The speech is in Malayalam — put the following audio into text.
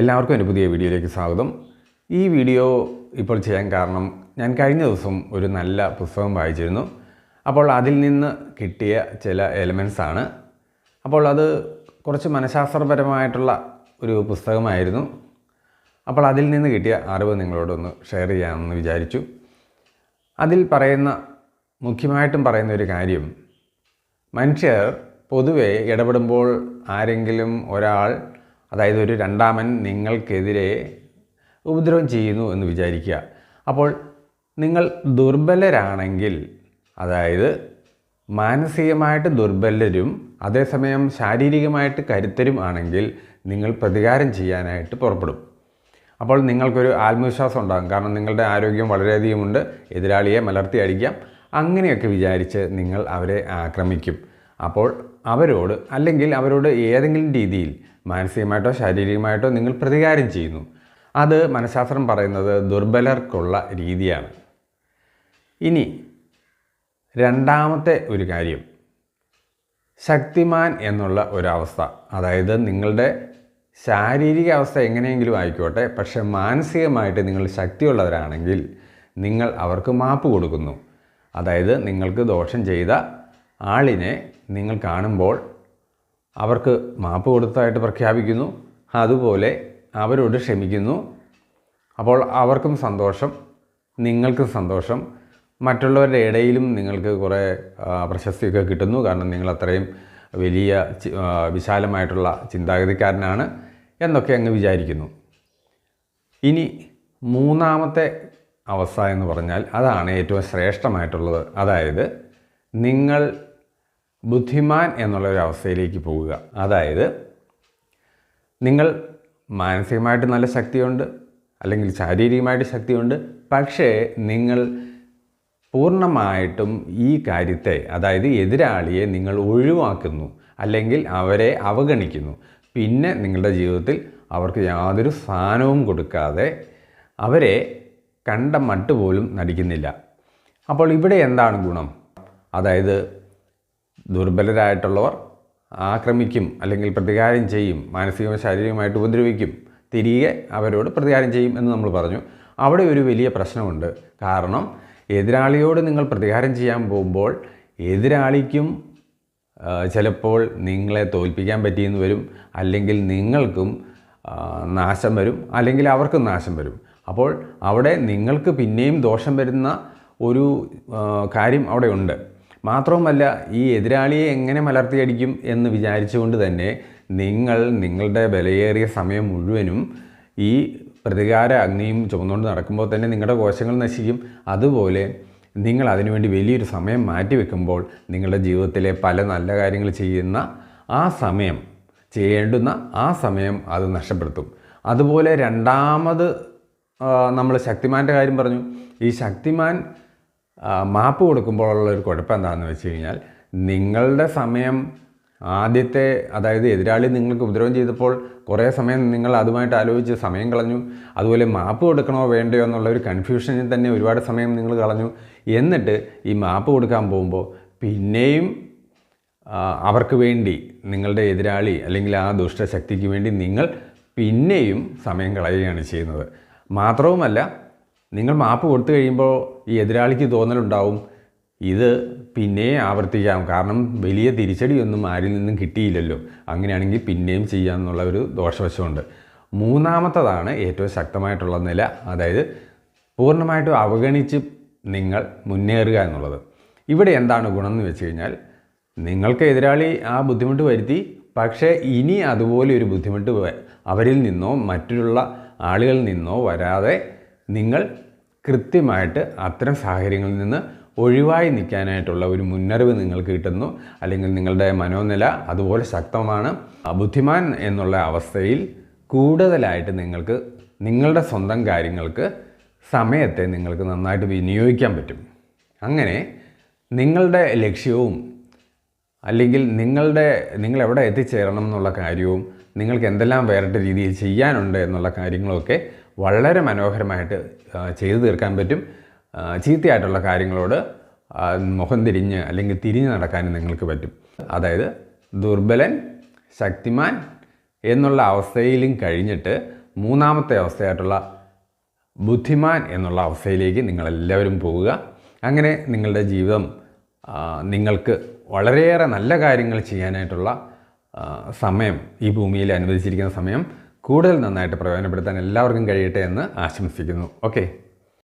എല്ലാവർക്കും എന്റെ പുതിയ വീഡിയോയിലേക്ക് സ്വാഗതം. ഈ വീഡിയോ ഇപ്പോൾ ചെയ്യാൻ കാരണം ഞാൻ കഴിഞ്ഞ ദിവസം ഒരു നല്ല പുസ്തകം വായിച്ചിരുന്നു. അപ്പോൾ അതിൽ നിന്ന് കിട്ടിയ ചില എലമെൻസ് ആണ്. അപ്പോൾ അത് കുറച്ച് മനഃശാസ്ത്രപരമായിട്ടുള്ള ഒരു പുസ്തകമായിരുന്നു. അപ്പോൾ അതിൽ നിന്ന് കിട്ടിയ അറിവ് നിങ്ങളോടൊന്ന് ഷെയർ ചെയ്യാമെന്ന് വിചാരിച്ചു. അതിൽ പറയുന്ന മുഖ്യമായിട്ടും പറയുന്ന ഒരു കാര്യം മനുഷ്യർ പൊതുവേ ഇടപെടുമ്പോൾ ആരെങ്കിലും ഒരാൾ അതായത് ഒരു രണ്ടാമൻ നിങ്ങൾക്കെതിരെ ഉപദ്രവം ചെയ്യുന്നു എന്ന് വിചാരിക്കുക. അപ്പോൾ നിങ്ങൾ ദുർബലരാണെങ്കിൽ അതായത് മാനസികമായിട്ട് ദുർബലരും അതേസമയം ശാരീരികമായിട്ട് കരുത്തരും ആണെങ്കിൽ നിങ്ങൾ പ്രതികാരം ചെയ്യാനായിട്ട് പുറപ്പെടും. അപ്പോൾ നിങ്ങൾക്കൊരു ആത്മവിശ്വാസം ഉണ്ടാകും. കാരണം നിങ്ങളുടെ ആരോഗ്യം വളരെയധികമുണ്ട് എതിരാളിയെ മലർത്തി അടിക്കാം അങ്ങനെയൊക്കെ വിചാരിച്ച് നിങ്ങൾ അവരെ ആക്രമിക്കും. അപ്പോൾ അവരോട് അല്ലെങ്കിൽ അവരോട് ഏതെങ്കിലും രീതിയിൽ മാനസികമായിട്ടോ ശാരീരികമായിട്ടോ നിങ്ങൾ പ്രതികാരം ചെയ്യുന്നു. അത് മനഃശാസ്ത്രം പറയുന്നത് ദുർബലർക്കുള്ള രീതിയാണ്. ഇനി രണ്ടാമത്തെ ഒരു കാര്യം ശക്തിമാൻ എന്നുള്ള ഒരവസ്ഥ. അതായത് നിങ്ങളുടെ ശാരീരിക അവസ്ഥ എങ്ങനെയെങ്കിലും ആയിക്കോട്ടെ പക്ഷെ മാനസികമായിട്ട് നിങ്ങൾ ശക്തിയുള്ളവരാണെങ്കിൽ നിങ്ങൾ അവർക്ക് മാപ്പ് കൊടുക്കുന്നു. അതായത് നിങ്ങൾക്ക് ദോഷം ചെയ്ത ആളിനെ നിങ്ങൾ കാണുമ്പോൾ അവർക്ക് മാപ്പ് കൊടുത്തതായിട്ട് പ്രഖ്യാപിക്കുന്നു. അതുപോലെ അവരോട് ക്ഷമിക്കുന്നു. അപ്പോൾ അവർക്കും സന്തോഷം നിങ്ങൾക്കും സന്തോഷം. മറ്റുള്ളവരുടെ ഇടയിലും നിങ്ങൾക്ക് കുറേ പ്രശസ്തിയൊക്കെ കിട്ടുന്നു. കാരണം നിങ്ങൾ അത്രയും വലിയ വിശാലമായിട്ടുള്ള ചിന്താഗതിക്കാരനാണ് എന്നൊക്കെ അങ്ങ് വിചാരിക്കുന്നു. ഇനി മൂന്നാമത്തെ അവസ്ഥ എന്ന് പറഞ്ഞാൽ അതാണ് ഏറ്റവും ശ്രേഷ്ഠമായിട്ടുള്ളത്. അതായത് നിങ്ങൾ ബുദ്ധിമാൻ എന്നുള്ള ഒരു അവസ്ഥയിലേക്ക് പോവുക അതായത് നിങ്ങൾ മാനസികമായിട്ട് നല്ല ശക്തിയുണ്ട് അല്ലെങ്കിൽ ശാരീരികമായിട്ട് ശക്തിയുണ്ട് പക്ഷേ നിങ്ങൾ പൂർണമായിട്ടും ഈ കാര്യത്തെ അതായത് എതിരാളിയെ നിങ്ങൾ ഒഴിവാക്കുന്നു അല്ലെങ്കിൽ അവരെ അവഗണിക്കുന്നു. പിന്നെ നിങ്ങളുടെ ജീവിതത്തിൽ അവർക്ക് യാതൊരു സ്ഥാനവും കൊടുക്കാതെ അവരെ കണ്ട മട്ട് പോലും നടിക്കുന്നില്ല. അപ്പോൾ ഇവിടെ എന്താണ് ഗുണം? അതായത് ദുർബലരായിട്ടുള്ളവർ ആക്രമിക്കും അല്ലെങ്കിൽ പ്രതികാരം ചെയ്യും മാനസികവും ശാരീരികമായിട്ട് ഉപദ്രവിക്കും. തിരികെ അവരോട് പ്രതികാരം ചെയ്യും എന്ന് നമ്മൾ പറഞ്ഞു. അവിടെ ഒരു വലിയ പ്രശ്നമുണ്ട്. കാരണം എതിരാളിയോട് നിങ്ങൾ പ്രതികാരം ചെയ്യാൻ പോകുമ്പോൾ എതിരാളിക്കും ചിലപ്പോൾ നിങ്ങളെ തോൽപ്പിക്കാൻ പറ്റിയെന്ന് വരും. അല്ലെങ്കിൽ നിങ്ങൾക്കും നാശം വരും. അല്ലെങ്കിൽ അവർക്കും നാശം വരും. അപ്പോൾ അവിടെ നിങ്ങൾക്ക് പിന്നെയും ദോഷം വരുന്ന ഒരു കാര്യം അവിടെ ഉണ്ട് മാത്രവുമല്ല ഈ എതിരാളിയെ എങ്ങനെ മലർത്തിയടിക്കും എന്ന് വിചാരിച്ചുകൊണ്ട് തന്നെ നിങ്ങൾ നിങ്ങളുടെ ബലയേറിയ സമയം മുഴുവനും ഈ പ്രതികാര അഗ്നിയും ചുമന്നുകൊണ്ട് നടക്കുമ്പോൾ തന്നെ നിങ്ങളുടെ കോശങ്ങൾ നശിക്കും. അതുപോലെ നിങ്ങൾ അതിനുവേണ്ടി വലിയൊരു സമയം മാറ്റിവെക്കുമ്പോൾ നിങ്ങളുടെ ജീവിതത്തിലെ പല നല്ല കാര്യങ്ങൾ ചെയ്യുന്ന ആ സമയം ചെയ്യേണ്ടുന്ന ആ സമയം അത് നഷ്ടപ്പെടുത്തും. അതുപോലെ രണ്ടാമത് നമ്മൾ ശക്തിമാന്റെ കാര്യം പറഞ്ഞു. ഈ ശക്തിമാൻ മാപ്പ് കൊടുക്കുമ്പോഴുള്ള ഒരു കുഴപ്പം എന്താണെന്ന് വെച്ച് കഴിഞ്ഞാൽ നിങ്ങളുടെ സമയം ആദ്യത്തെ അതായത് എതിരാളി നിങ്ങൾക്ക് ഉപദ്രവം ചെയ്തപ്പോൾ കുറേ സമയം നിങ്ങൾ അതുമായിട്ട് ആലോചിച്ച് സമയം കളഞ്ഞു. അതുപോലെ മാപ്പ് കൊടുക്കണോ വേണ്ടയോ എന്നുള്ള ഒരു കൺഫ്യൂഷനിൽ തന്നെ ഒരുപാട് സമയം നിങ്ങൾ കളഞ്ഞു. എന്നിട്ട് ഈ മാപ്പ് കൊടുക്കാൻ പോകുമ്പോൾ പിന്നെയും അവർക്ക് വേണ്ടി നിങ്ങളുടെ എതിരാളി അല്ലെങ്കിൽ ആ ദുഷ്ടശക്തിക്ക് വേണ്ടി നിങ്ങൾ പിന്നെയും സമയം കളയുകയാണ് ചെയ്യുന്നത്. മാത്രവുമല്ല നിങ്ങൾ മാപ്പ് കൊടുത്തു കഴിയുമ്പോൾ ഈ എതിരാളിക്ക് തോന്നലുണ്ടാവും. ഇത് പിന്നെ ആവർത്തിക്കാം. കാരണം വലിയ തിരിച്ചടിയൊന്നും ആരിൽ നിന്നും കിട്ടിയില്ലല്ലോ. അങ്ങനെയാണെങ്കിൽ പിന്നെയും ചെയ്യാം എന്നുള്ള ഒരു ദോഷവശമുണ്ട്. മൂന്നാമത്തതാണ് ഏറ്റവും ശക്തമായിട്ടുള്ള നില. അതായത് പൂർണമായിട്ടും അവഗണിച്ച് നിങ്ങൾ മുന്നേറുക എന്നുള്ളത്. ഇവിടെ എന്താണ് ഗുണം എന്ന് വെച്ച് കഴിഞ്ഞാൽ നിങ്ങൾക്ക് എതിരാളി ആ ബുദ്ധിമുട്ട് വരുത്തി പക്ഷേ ഇനി അതുപോലെ ഒരു ബുദ്ധിമുട്ട് അവരിൽ നിന്നോ മറ്റുള്ള ആളുകളിൽ നിന്നോ വരാതെ നിങ്ങൾ കൃത്യമായിട്ട് അത്തരം സാഹചര്യങ്ങളിൽ നിന്ന് ഒഴിവായി നിൽക്കാനായിട്ടുള്ള ഒരു മുന്നറിവ് നിങ്ങൾക്ക് കിട്ടുന്നു. അല്ലെങ്കിൽ നിങ്ങളുടെ മനോനില അതുപോലെ ശക്തമാണ്. ബുദ്ധിമാൻ എന്നുള്ള അവസ്ഥയിൽ കൂടുതലായിട്ട് നിങ്ങൾക്ക് നിങ്ങളുടെ സ്വന്തം കാര്യങ്ങൾക്ക് സമയത്തെ നിങ്ങൾക്ക് നന്നായിട്ട് വിനിയോഗിക്കാൻ പറ്റും. അങ്ങനെ നിങ്ങളുടെ ലക്ഷ്യവും അല്ലെങ്കിൽ നിങ്ങളുടെ നിങ്ങൾ എവിടെ എത്തിച്ചേരണം എന്നുള്ള കാര്യവും നിങ്ങൾക്ക് എന്തെല്ലാം വേറിട്ട രീതിയിൽ ചെയ്യാനുണ്ട് എന്നുള്ള കാര്യങ്ങളൊക്കെ വളരെ മനോഹരമായിട്ട് ചെയ്തു തീർക്കാൻ പറ്റും. ചീത്തയായിട്ടുള്ള കാര്യങ്ങളോട് മുഖം തിരിഞ്ഞ് അല്ലെങ്കിൽ തിരിഞ്ഞ് നടക്കാനും നിങ്ങൾക്ക് പറ്റും. അതായത് ദുർബലൻ ശക്തിമാൻ എന്നുള്ള അവസ്ഥയിലും കഴിഞ്ഞിട്ട് മൂന്നാമത്തെ അവസ്ഥയായിട്ടുള്ള ബുദ്ധിമാൻ എന്നുള്ള അവസ്ഥയിലേക്ക് നിങ്ങളെല്ലാവരും പോവുക. അങ്ങനെ നിങ്ങളുടെ ജീവിതം നിങ്ങൾക്ക് വളരെയേറെ നല്ല കാര്യങ്ങൾ ചെയ്യാനായിട്ടുള്ള സമയം ഈ ഭൂമിയിൽ അനുവദിച്ചിരിക്കുന്ന സമയം കൂടുതൽ നന്നായിട്ട് പ്രയോജനപ്പെടുത്താൻ എല്ലാവർക്കും കഴിയട്ടെ എന്ന് ആശംസിക്കുന്നു. ഓക്കെ